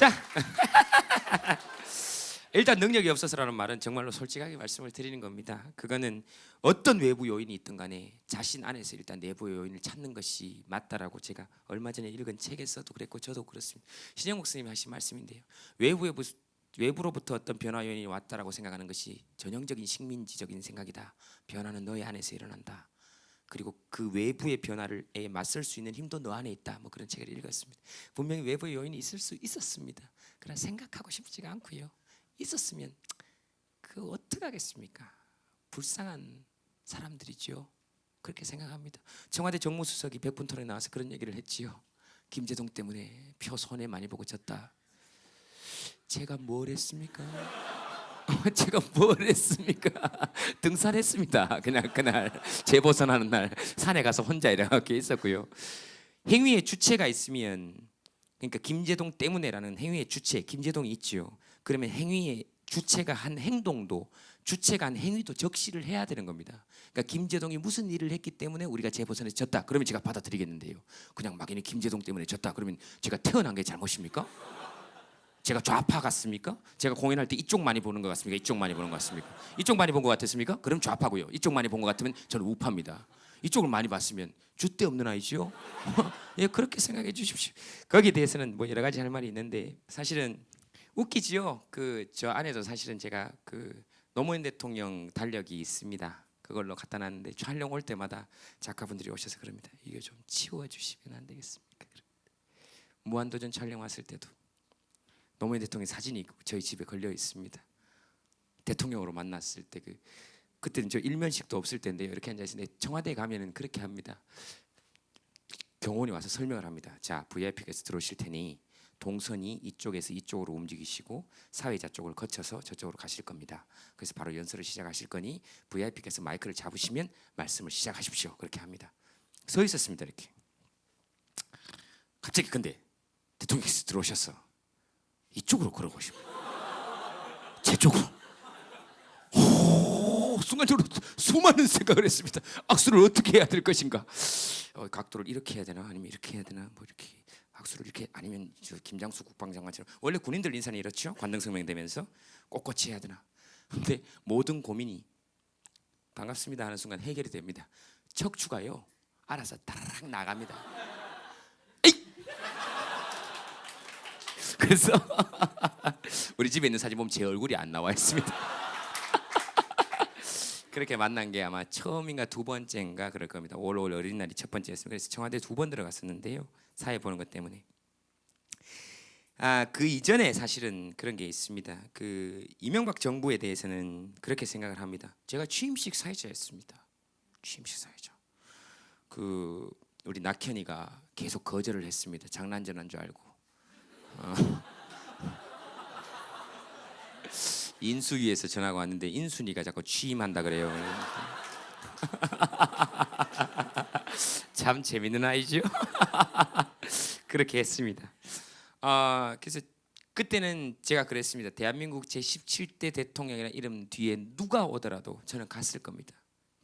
자, 일단 능력이 없어서라는 말은 정말로 솔직하게 말씀을 드리는 겁니다. 그거는 어떤 외부 요인이 있든 간에 자신 안에서 일단 내부 요인을 찾는 것이 맞다라고 제가 얼마 전에 읽은 책에서도 그랬고 저도 그렇습니다. 신영 목사님이 하신 말씀인데요. 외부에 부- 외부로부터 어떤 변화 요인이 왔다라고 생각하는 것이 전형적인 식민지적인 생각이다. 변화는 너의 안에서 일어난다. 그리고 그 외부의 변화를 에 맞설 수 있는 힘도 너 안에 있다. 뭐 그런 책을 읽었습니다. 분명히 외부의 요인이 있을 수 있었습니다. 그러나 생각하고 싶지가 않고요. 있었으면 그 어떻게 하겠습니까? 불쌍한 사람들이죠. 그렇게 생각합니다. 청와대 정무수석이 백분 토론에 나와서 그런 얘기를 했지요. 김재동 때문에 표 손해 많이 보고 졌다. 제가 뭘 했습니까? 제가 뭘 했습니까? 등산했습니다. 그냥 그날 재보선하는 날 산에 가서 혼자 이렇게 있었고요. 행위의 주체가 있으면 그러니까 김재동 때문에라는 행위의 주체 김재동이 있지요. 그러면 행위의 주체가 한 행동도 주체가 한 행위도 적시를 해야 되는 겁니다. 그러니까 김재동이 무슨 일을 했기 때문에 우리가 재보선에 졌다. 그러면 제가 받아들이겠는데요. 그냥 막연히 김재동 때문에 졌다. 그러면 제가 태어난 게 잘못입니까? 제가 좌파 같습니까? 제가 공연할 때 이쪽 많이 보는 것 같습니까? 이쪽 많이 보는 것 같습니까? 이쪽 많이 본 것 같았습니까? 그럼 좌파고요. 이쪽 많이 본 것 같으면 저는 우파입니다. 이쪽을 많이 봤으면 줏대 없는 아이지요. 예, 그렇게 생각해 주십시오. 거기에 대해서는 뭐 여러 가지 할 말이 있는데 사실은 웃기지요. 그 저 안에도 사실은 제가 그 노무현 대통령 달력이 있습니다. 그걸로 갖다 놨는데 촬영 올 때마다 작가분들이 오셔서 그럽니다. 이거 좀 치워 주시면 안 되겠습니까? 무한도전 촬영 왔을 때도 노무현 대통령 사진이 저희 집에 걸려 있습니다. 대통령으로 만났을 때 그 그때는 저 일면식도 없을 때인데요. 이렇게 앉아 있는데 청와대 가면은 그렇게 합니다. 경호원이 와서 설명을 합니다. 자, VIP께서 들어오실 테니 동선이 이쪽에서 이쪽으로 움직이시고 사회자 쪽을 거쳐서 저쪽으로 가실 겁니다. 그래서 바로 연설을 시작하실 거니 VIP께서 마이크를 잡으시면 말씀을 시작하십시오. 그렇게 합니다. 서 있었습니다. 이렇게. 갑자기 근데 대통령께서 들어오셔서 이쪽으로 걸어오시고 제 쪽으로. 오, 순간적으로 수많은 생각을 했습니다. 악수를 어떻게 해야 될 것인가? 어, 각도를 이렇게 해야 되나? 아니면 이렇게 해야 되나? 뭐 이렇게 악수를 이렇게 아니면 저 김장수 국방장관처럼. 원래 군인들 인사는 이렇죠? 관등성명 되면서 꼿꼿이 해야 되나? 근데 모든 고민이 반갑습니다 하는 순간 해결이 됩니다. 척추가요 알아서 따라락 나갑니다 에이! 그래서 우리 집에 있는 사진 보면 제 얼굴이 안 나와 있습니다 그렇게 만난 게 아마 처음인가 두 번째인가 그럴 겁니다. 올올 어린 날이 첫 번째였습니다. 그래서 청와대 두 번 들어갔었는데요. 사회 보는 것 때문에. 아, 그 이전에 사실은 그런 게 있습니다. 그 이명박 정부에 대해서는 그렇게 생각을 합니다. 제가 취임식 사회자였습니다. 취임식 사회자. 그 우리 낙현이가 계속 거절을 했습니다. 장난전한 줄 알고. 어. 인수위에서 전화가 왔는데 인순이가 자꾸 취임한다 그래요. 참 재밌는 아이죠. 그렇게 했습니다. 아 그래서 그때는 제가 그랬습니다. 대한민국 제 17대 대통령이라는 이름 뒤에 누가 오더라도 저는 갔을 겁니다.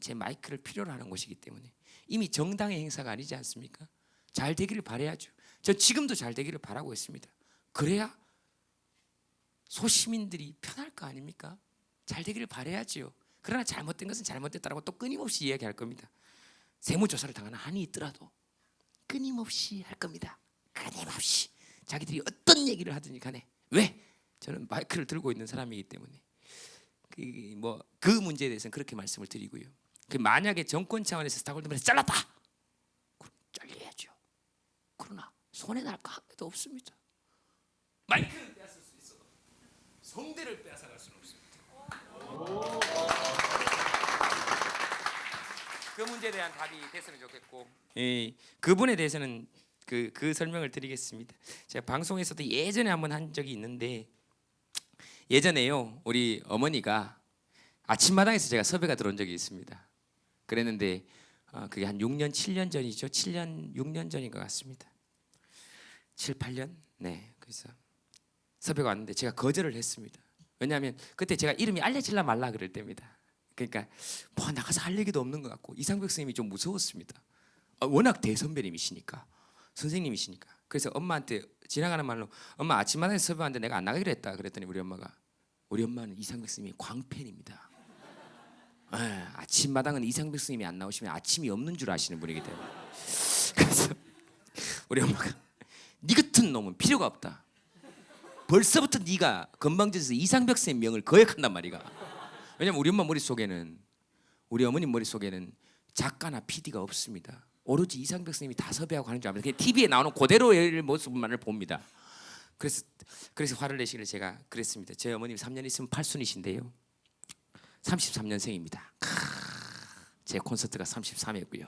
제 마이크를 필요로 하는 곳이기 때문에 이미 정당의 행사가 아니지 않습니까? 잘 되기를 바라야죠. 저 지금도 잘 되기를 바라고 있습니다. 그래야 소시민들이 편할 거 아닙니까? 잘 되기를 바라야지요. 그러나 잘못된 것은 잘못됐다라고 또 끊임없이 이야기할 겁니다. 세무조사를 당하는 한이 있더라도 끊임없이 할 겁니다. 끊임없이 자기들이 어떤 얘기를 하든지 간에 왜 저는 마이크를 들고 있는 사람이기 때문에 그 뭐 그 문제에 대해서는 그렇게 말씀을 드리고요. 그 만약에 정권 차원에서 스타골드만에서 잘랐다, 그럼 잘려야죠. 그러나 손해 날거 한 개도 없습니다. 마이크를 빼앗을 수 있어도 성대를 빼앗아갈 수는 없습니다. 그 문제에 대한 답이 됐으면 좋겠고, 예, 그분에 대해서는 그, 그 설명을 드리겠습니다. 제가 방송에서도 예전에 한번 한 적이 있는데 예전에요 우리 어머니가 아침마당에서 제가 섭외가 들어온 적이 있습니다. 그랬는데 어, 그게 한 6년 7년 전이죠. 7년 6년 전인 것 같습니다. 7, 8년? 네. 그래서 섭외가 왔는데 제가 거절을 했습니다. 왜냐하면 그때 제가 이름이 알려질라 말라 그럴 때입니다. 그러니까 뭐 나가서 할 얘기도 없는 것 같고 이상백 선생님이 좀 무서웠습니다. 아, 워낙 대선배님이시니까 선생님이시니까 그래서 엄마한테 지나가는 말로 엄마 아침마당에 섭외하는데 내가 안 나가기로 했다 그랬더니 우리 엄마가 우리 엄마는 이상백 스님이 광팬입니다. 예, 아침마당은 이상백 스님이 안 나오시면 아침이 없는 줄 아시는 분이기 때문에 그래서 우리 엄마가 네 같은 놈은 필요가 없다. 벌써부터 네가 건방져서 이상백 스님 명을 거역한단 말이가. 왜냐면 우리 엄마 머릿속에는 우리 어머님 머릿속에는 작가나 PD가 없습니다. 오로지 이상백 스님이 다 섭외하고 하는 줄 압니다. 그냥 TV에 나오는 그대로의 모습만을 봅니다. 그래서 그래서 화를 내시길 제가 그랬습니다. 제 어머님 3년 있으면 팔순이신데요. 33년생입니다. 제 콘서트가 33회고요.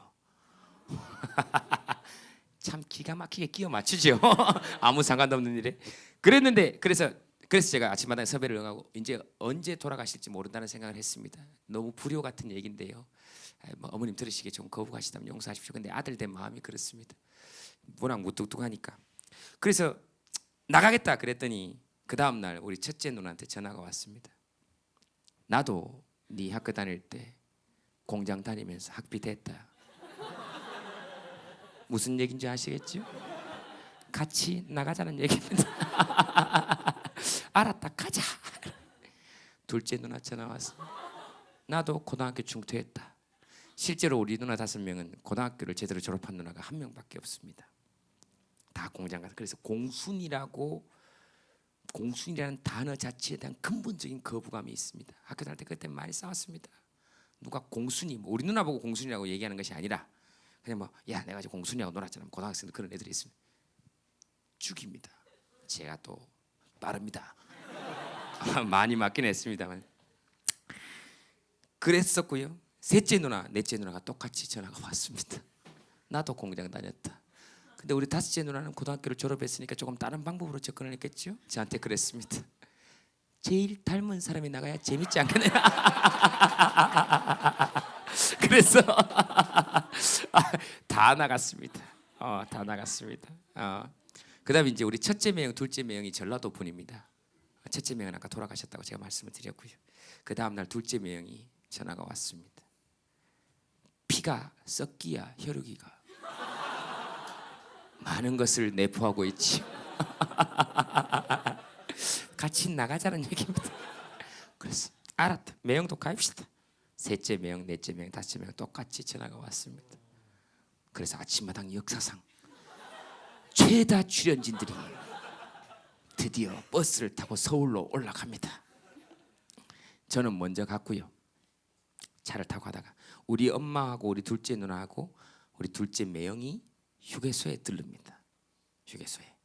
참 기가 막히게 끼워 맞추죠. 아무 상관도 없는 일에. 그랬는데 그래서 그래서 제가 아침마다 섭외를 응하고 이제 언제 돌아가실지 모른다는 생각을 했습니다. 너무 불효 같은 얘긴데요. 뭐 어머님 들으시기에 좀 거부하시다면 용서하십시오. 근데 아들 된 마음이 그렇습니다. 워낙 무뚝뚝하니까. 그래서 나가겠다 그랬더니 그 다음 날 우리 첫째 누나한테 전화가 왔습니다. 나도 네 학교 다닐 때 공장 다니면서 학비 됐다. 무슨 얘기인지 아시겠죠? 같이 나가자는 얘기입니다. 알았다 가자. 둘째 누나 전화 왔어. 나도 고등학교 중퇴했다. 실제로 우리 누나 다섯 명은 고등학교를 제대로 졸업한 누나가 한 명밖에 없습니다. 다 공장 가서 그래서 공순이라고 공순이라는 단어 자체에 대한 근본적인 거부감이 있습니다. 학교 다닐 때 그때 많이 싸웠습니다. 누가 공순이 뭐 우리 누나 보고 공순이라고 얘기하는 것이 아니라 그냥 뭐 야 내가 지금 공순이하고 놀았잖아. 고등학생들 그런 애들이 있으면 죽입니다. 제가 또 빠릅니다. 많이 맞긴 했습니다만 그랬었고요. 셋째 누나, 넷째 누나가 똑같이 전화가 왔습니다. 나도 공장 다녔다. 근데 우리 다섯째 누나는 고등학교를 졸업했으니까 조금 다른 방법으로 접근을 했겠죠. 저한테 그랬습니다. 제일 닮은 사람이 나가야 재밌지 않겠냐. 그래서 다 나갔습니다. 어, 다 나갔습니다. 어. 그다음에 이제 우리 첫째 매형, 둘째 매형이 전라도 분입니다. 첫째 매형은 아까 돌아가셨다고 제가 말씀을 드렸고요. 그 다음 날 둘째 매형이 전화가 왔습니다. 피가 썩기야 혈육이가 많은 것을 내포하고 있지. 같이 나가자는 얘기입니다. 그래서 알았다. 매형도 가입시다. 셋째 매형, 넷째 매형, 다섯째 매형 똑같이 전화가 왔습니다. 그래서 아침마당 역사상 최다 출연진들이 드디어 버스를 타고 서울로 올라갑니다. 저는 먼저 갔고요. 차를 타고 가다가 우리 엄마하고 우리 둘째 누나하고 우리 둘째 매형이 휴게소에 들릅니다. 휴게소에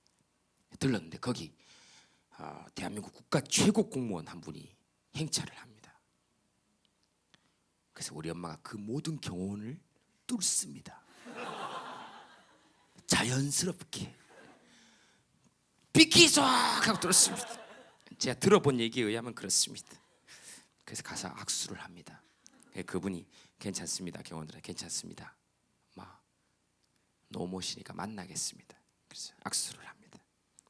들렀는데 거기 어, 대한민국 국가 최고 공무원 한 분이 행차를 합니다. 그래서 우리 엄마가 그 모든 경호원을 뚫습니다. 자연스럽게 비키소 하고 들었습니다. 제가 들어본 얘기에 의하면 그렇습니다. 그래서 가서 악수를 합니다. 예, 그분이 괜찮습니다. 경원들아 괜찮습니다. 막 노모시니까 만나겠습니다. 그래서 악수를 합니다.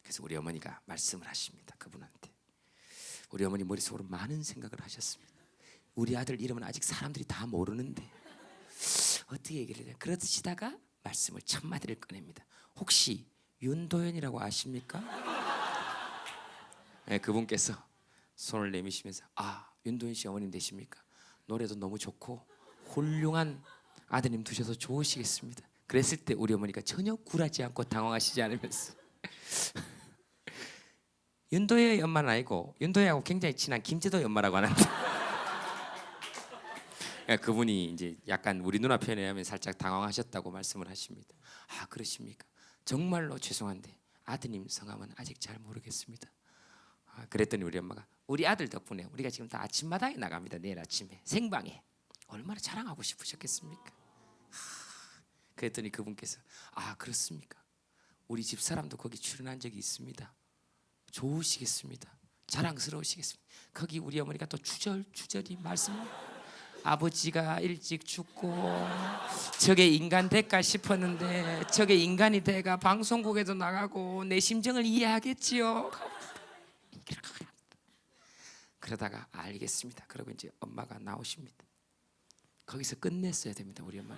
그래서 우리 어머니가 말씀을 하십니다. 그분한테 우리 어머니 머릿속으로 많은 생각을 하셨습니다. 우리 아들 이름은 아직 사람들이 다 모르는데 어떻게 얘기를 해야 그러시다가 말씀을 첫 마디를 꺼냅니다. 혹시 윤도현이라고 아십니까? 네, 그분께서 손을 내미시면서 아 윤도현 씨 어머님 되십니까? 노래도 너무 좋고 훌륭한 아드님 두셔서 좋으시겠습니다. 그랬을 때 우리 어머니가 전혀 굴하지 않고 당황하시지 않으면서 윤도현의 엄마는 아니고 윤도현하고 굉장히 친한 김재도의 엄마라고 하는데 예, 그분이 이제 약간 우리 누나 표현에 의하면 살짝 당황하셨다고 말씀을 하십니다. 아 그러십니까? 정말로 죄송한데 아드님 성함은 아직 잘 모르겠습니다. 아, 그랬더니 우리 엄마가 우리 아들 덕분에 우리가 지금 다 아침마당에 나갑니다. 내일 아침에 생방에 얼마나 자랑하고 싶으셨겠습니까? 하, 그랬더니 그분께서 아 그렇습니까? 우리 집 사람도 거기 출연한 적이 있습니다. 좋으시겠습니다. 자랑스러우시겠습니다. 거기 우리 어머니가 또 주절주절이 말씀 아버지가 일찍 죽고 저게 인간 될까 싶었는데 저게 인간이 돼가 방송국에도 나가고 내 심정을 이해하겠지요. 그러다가 알겠습니다. 그러고 이제 엄마가 나오십니다. 거기서 끝냈어야 됩니다. 우리 엄마.